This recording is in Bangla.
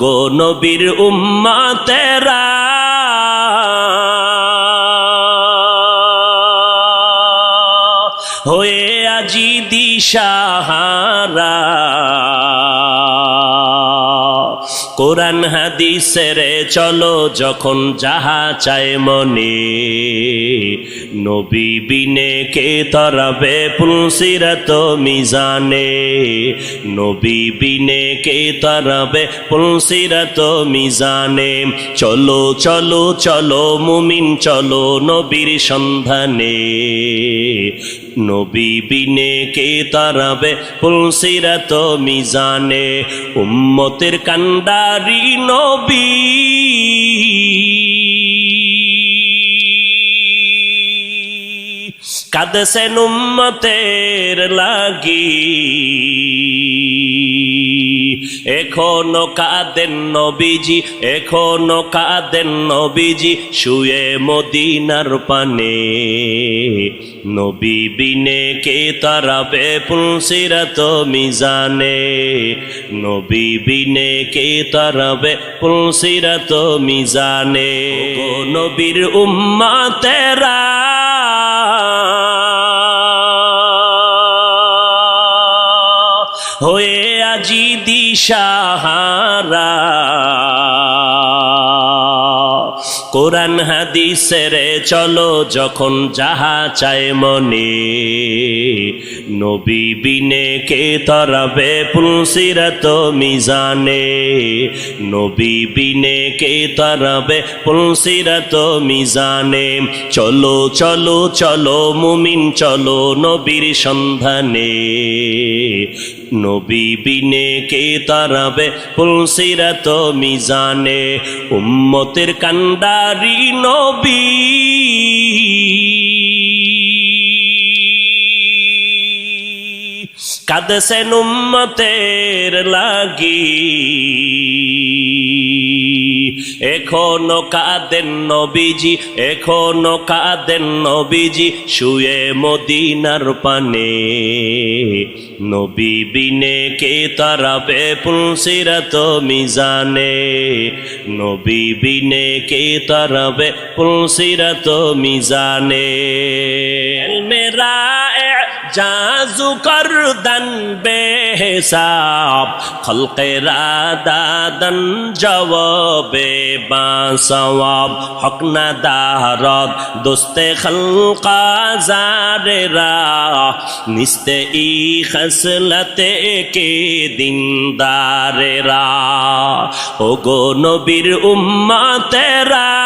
গো নবীর উম্মা তেরা হয়ে আজি দিশাহারা। কোরআন হাদিসের চলো, যখন যাহা চায় মনে। নবী বিনে কে তরাবে পুলসিরত মিজানে। নবী বিনে কে তরাবে পুলসিরত মিজানে। চলো চলো চলো, মুমিন, চলো নবীর সন্ধানে। নবী বিনে কে তারাবে পুলসিরাত মিজানে। উম্মতের কান্ডারি নবী। কাদসেন উম্মতের লাগি। এখনও কাদেন নবীজি, এখনও কাদেন নবীজি, শুয়ে মদিনার পানে। নবী বিনে কে তারাবে পুলসিরাত মিজানে? নবী বিনে কে তারাবে পুলসিরাত মিজানে? নবীর উম্মা তেরা হয়ে আজি দিশাহারা কোরআন হাদিসের চলো, যখন যাহা চায় মনে। নবী বিনে কে তরাবে পুলসিরত মিজানে? নবী বিনে কে তরাবে পুলসিরত মিজানে? চলো চলো চলো, মুমিন, চলো, নবীর সন্ধানে। নবী বিনে কে তারাবে পুলসিরাত মিজানে? উম্মতের কান্ডারি নবী। কাদসেন উম্মতের লাগি। এখনও কাদেন নবীজি, এখনও কাদেন নবীজি, শুয়ে মদিনার পানে। নবী বিনে কে তারাবে পুলসিরাত মিজানে? নবী বিনে কে তারাবে পুলসিরাত মিজানে? মেরা জাজু করদন বেহসাব খলকেরা দাদন জবাবে বাসওয়াব হক না দারদ, দোস্তে খলকা জারেরা। নিস্তে ই খসলতে কে দিনদারেরা। ও গো নবীর উম্মা তেরা